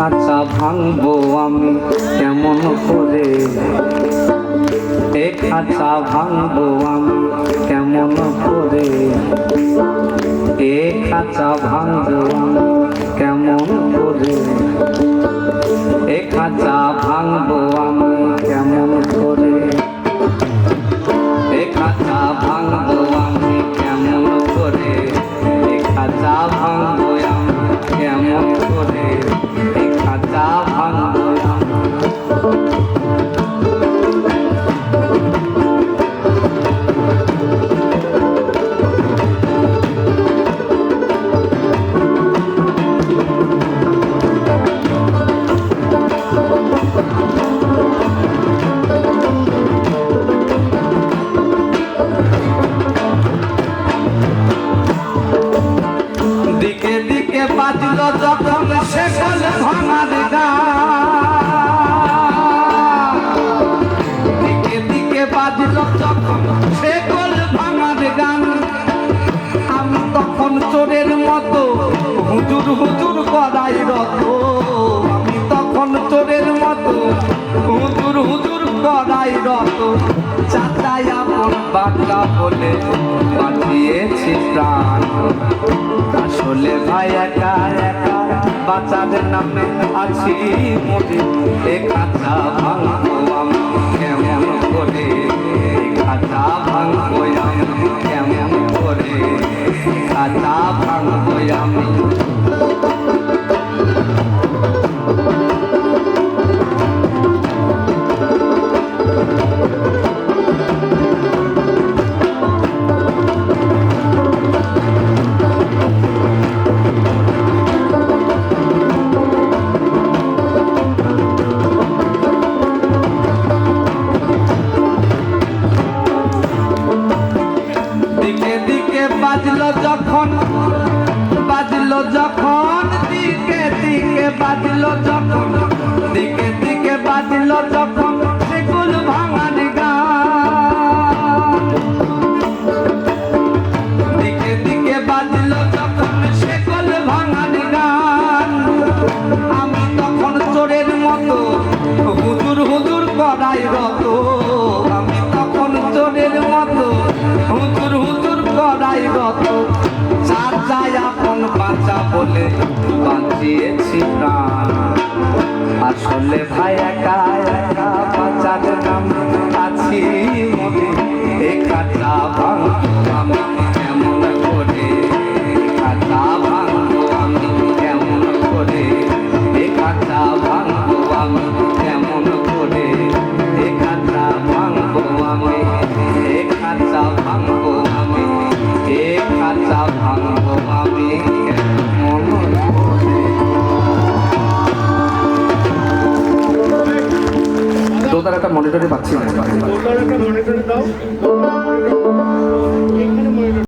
খাঁচা ভাঙবো আমি কেমন করে? এ খাতা ভাঙবো আমি কেমন করে? এ খাতা ভাঙবো আমি কেমন করে? এ খাতা ভাঙবো সে কল ভাঙার গান দিকে দিকে বাজলো যখন সে কল গান আমি তখন চোরের মতো, হুজুর হুজুর করাই রত। আমি তখন চোরের মতো, হুজুর হুজুর করাই রত। চাচাই আপন বাঁকা বলে বাঁচিয়েছি প্রাণ। আসলে ভাই একা একা বাচ্চাদের নামে আছি মরে এ খাঁচা ভাঙবো আমি, কেমন করে? খাঁচা ভাঙবো আমি, কেমন করে? খাঁচা ভাঙবো আমি। দিকে বাজলো যখন বাজলো যখন দিকে দিকে বাজলো যখন দিকে দিকে বাজলো যখন। চার যায় আপন বাঁচা বলে বাঁচিয়েছি প্রাণ। আসলে ভাই একা একা। জলদার একটা মনিটরে পাচ্ছি না।